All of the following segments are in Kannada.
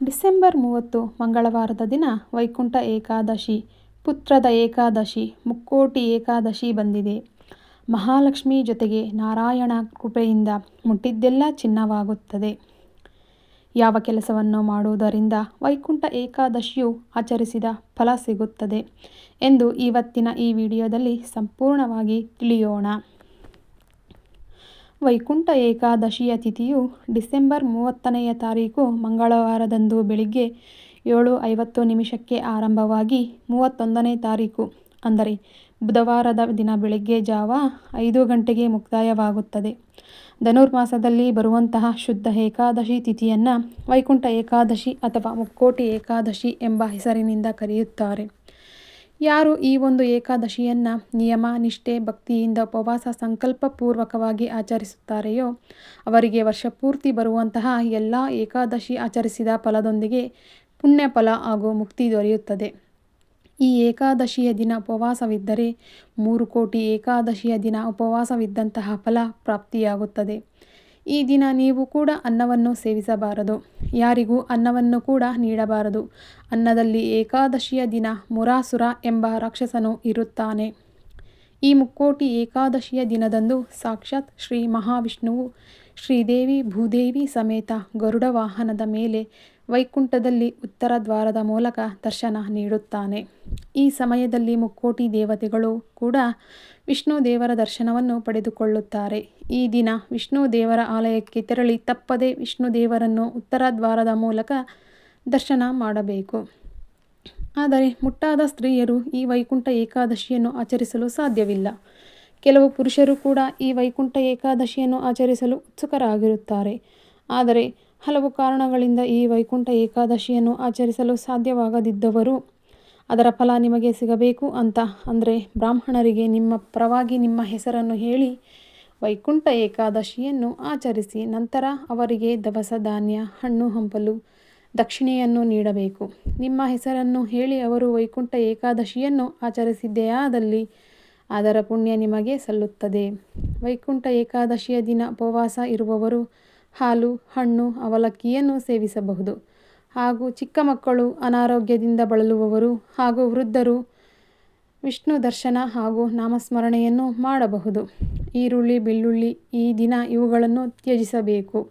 ಡಿಸೆಂಬರ್ ಮೂವತ್ತು, ಮಂಗಳವಾರದ ದಿನ ವೈಕುಂಠ ಏಕಾದಶಿ, ಪುತ್ರದ ಏಕಾದಶಿ, ಮುಕ್ಕೋಟಿ ಏಕಾದಶಿ ಬಂದಿದೆ. ಮಹಾಲಕ್ಷ್ಮಿ ಜೊತೆಗೆ ನಾರಾಯಣ ಕೃಪೆಯಿಂದ ಮುಟ್ಟಿದ್ದೆಲ್ಲ ಚಿನ್ನವಾಗುತ್ತದೆ. ಯಾವ ಕೆಲಸವನ್ನು ಮಾಡುವುದರಿಂದ ವೈಕುಂಠ ಏಕಾದಶಿಯು ಆಚರಿಸಿದ ಫಲ ಸಿಗುತ್ತದೆ ಎಂದು ಇವತ್ತಿನ ಈ ವಿಡಿಯೋದಲ್ಲಿ ಸಂಪೂರ್ಣವಾಗಿ ತಿಳಿಯೋಣ. ವೈಕುಂಠ ಏಕಾದಶಿಯ ತಿಥಿಯು ಡಿಸೆಂಬರ್ ಮೂವತ್ತನೆಯ ತಾರೀಕು ಮಂಗಳವಾರದಂದು ಬೆಳಿಗ್ಗೆ ಏಳು ಐವತ್ತು ನಿಮಿಷಕ್ಕೆ ಆರಂಭವಾಗಿ ಮೂವತ್ತೊಂದನೇ ತಾರೀಕು, ಅಂದರೆ ಬುಧವಾರದ ದಿನ ಬೆಳಗ್ಗೆ ಜಾವ ಐದು ಗಂಟೆಗೆ ಮುಕ್ತಾಯವಾಗುತ್ತದೆ. ಧನುರ್ಮಾಸದಲ್ಲಿ ಬರುವಂತಹ ಶುದ್ಧ ಏಕಾದಶಿ ತಿಥಿಯನ್ನು ವೈಕುಂಠ ಏಕಾದಶಿ ಅಥವಾ ಮುಕ್ಕೋಟಿ ಏಕಾದಶಿ ಎಂಬ ಹೆಸರಿನಿಂದ ಕರೆಯುತ್ತಾರೆ. ಯಾರು ಈ ಒಂದು ಏಕಾದಶಿಯನ್ನು ನಿಯಮ, ನಿಷ್ಠೆ, ಭಕ್ತಿಯಿಂದ ಉಪವಾಸ ಸಂಕಲ್ಪಪೂರ್ವಕವಾಗಿ ಆಚರಿಸುತ್ತಾರೆಯೋ, ಅವರಿಗೆ ವರ್ಷಪೂರ್ತಿ ಬರುವಂತಹ ಎಲ್ಲ ಏಕಾದಶಿ ಆಚರಿಸಿದ ಫಲದೊಂದಿಗೆ ಪುಣ್ಯ ಫಲ ಹಾಗೂ ಮುಕ್ತಿ ದೊರೆಯುತ್ತದೆ. ಈ ಏಕಾದಶಿಯ ದಿನ ಉಪವಾಸವಿದ್ದರೆ ಮೂರು ಕೋಟಿ ಏಕಾದಶಿಯ ದಿನ ಉಪವಾಸವಿದ್ದಂತಹ ಫಲ ಪ್ರಾಪ್ತಿಯಾಗುತ್ತದೆ. ಈ ದಿನ ನೀವು ಕೂಡ ಅನ್ನವನ್ನು ಸೇವಿಸಬಾರದು. ಯಾರಿಗೂ ಅನ್ನವನ್ನು ಕೂಡ ನೀಡಬಾರದು. ಅನ್ನದಲ್ಲಿ ಏಕಾದಶಿಯ ದಿನ ಮುರಾಸುರ ಎಂಬ ರಾಕ್ಷಸನು ಇರುತ್ತಾನೆ. ಈ ಮುಕ್ಕೋಟಿ ಏಕಾದಶಿಯ ದಿನದಂದು ಸಾಕ್ಷಾತ್ ಶ್ರೀ ಮಹಾವಿಷ್ಣುವು ಶ್ರೀದೇವಿ, ಭೂದೇವಿ ಸಮೇತ ಗರುಡ ವಾಹನದ ಮೇಲೆ ವೈಕುಂಠದಲ್ಲಿ ಉತ್ತರ ದ್ವಾರದ ಮೂಲಕ ದರ್ಶನ ನೀಡುತ್ತಾನೆ. ಈ ಸಮಯದಲ್ಲಿ ಮುಕ್ಕೋಟಿ ದೇವತೆಗಳು ಕೂಡ ವಿಷ್ಣು ದೇವರ ದರ್ಶನವನ್ನು ಪಡೆದುಕೊಳ್ಳುತ್ತಾರೆ. ಈ ದಿನ ವಿಷ್ಣು ದೇವರ ಆಲಯಕ್ಕೆ ತೆರಳಿ ತಪ್ಪದೆ ವಿಷ್ಣು ದೇವರನ್ನು ಉತ್ತರ ದ್ವಾರದ ಮೂಲಕ ದರ್ಶನ ಮಾಡಬೇಕು. ಆದರೆ ಮುಟ್ಟಾದ ಸ್ತ್ರೀಯರು ಈ ವೈಕುಂಠ ಏಕಾದಶಿಯನ್ನು ಆಚರಿಸಲು ಸಾಧ್ಯವಿಲ್ಲ. ಕೆಲವು ಪುರುಷರು ಕೂಡ ಈ ವೈಕುಂಠ ಏಕಾದಶಿಯನ್ನು ಆಚರಿಸಲು ಉತ್ಸುಕರಾಗಿರುತ್ತಾರೆ. ಆದರೆ ಹಲವು ಕಾರಣಗಳಿಂದ ಈ ವೈಕುಂಠ ಏಕಾದಶಿಯನ್ನು ಆಚರಿಸಲು ಸಾಧ್ಯವಾಗದಿದ್ದವರು ಅದರ ಫಲ ನಿಮಗೆ ಸಿಗಬೇಕು ಅಂತ. ಅಂದರೆ ಬ್ರಾಹ್ಮಣರಿಗೆ ನಿಮ್ಮ ಪರವಾಗಿ ನಿಮ್ಮ ಹೆಸರನ್ನು ಹೇಳಿ ವೈಕುಂಠ ಏಕಾದಶಿಯನ್ನು ಆಚರಿಸಿ ನಂತರ ಅವರಿಗೆ ದವಸ ಧಾನ್ಯ, ಹಣ್ಣು ಹಂಪಲು, ದಕ್ಷಿಣೆಯನ್ನು ನೀಡಬೇಕು. ನಿಮ್ಮ ಹೆಸರನ್ನು ಹೇಳಿ ಅವರು ವೈಕುಂಠ ಏಕಾದಶಿಯನ್ನು ಆಚರಿಸಿದ್ದೇ ಆದಲ್ಲಿ ಅದರ ಪುಣ್ಯ ನಿಮಗೆ ಸಲ್ಲುತ್ತದೆ. ವೈಕುಂಠ ಏಕಾದಶಿಯ ದಿನ ಉಪವಾಸ ಇರುವವರು ಹಾಲು, ಹಣ್ಣು, ಅವಲಕ್ಕಿಯನ್ನು ಸೇವಿಸಬಹುದು. ಹಾಗೂ ಚಿಕ್ಕ ಮಕ್ಕಳು ಅನಾರೋಗ್ಯದಿಂದ ಬಳಲುವವರು ಹಾಗೂ ವೃದ್ಧರು ವಿಷ್ಣು ದರ್ಶನ ಹಾಗೂ ನಾಮಸ್ಮರಣೆಯನ್ನು ಮಾಡಬಹುದು. ಈರುಳ್ಳಿ, ಬೆಳ್ಳುಳ್ಳಿ ಈ ದಿನ ಇವುಗಳನ್ನು ತ್ಯಜಿಸಬೇಕು.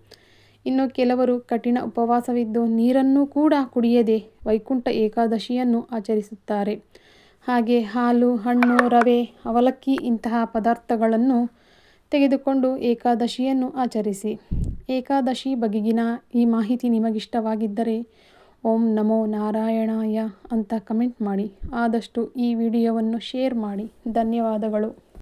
ಇನ್ನು ಕೆಲವರು ಕಠಿಣ ಉಪವಾಸವಿದ್ದು ನೀರನ್ನು ಕೂಡ ಕುಡಿಯದೆ ವೈಕುಂಠ ಏಕಾದಶಿಯನ್ನು ಆಚರಿಸುತ್ತಾರೆ. ಹಾಗೆ ಹಾಲು, ಹಣ್ಣು, ರವೆ, ಅವಲಕ್ಕಿ ಇಂತಹ ಪದಾರ್ಥಗಳನ್ನು ತೆಗೆದುಕೊಂಡು ಏಕಾದಶಿಯನ್ನು ಆಚರಿಸಿ. ಏಕಾದಶಿ ಬಗೆಗಿನ ಈ ಮಾಹಿತಿ ನಿಮಗಿಷ್ಟವಾಗಿದ್ದರೆ ಓಂ ನಮೋ ನಾರಾಯಣಾಯ ಅಂತ ಕಮೆಂಟ್ ಮಾಡಿ. ಆದಷ್ಟು ಈ ವಿಡಿಯೋವನ್ನು ಶೇರ್ ಮಾಡಿ. ಧನ್ಯವಾದಗಳು.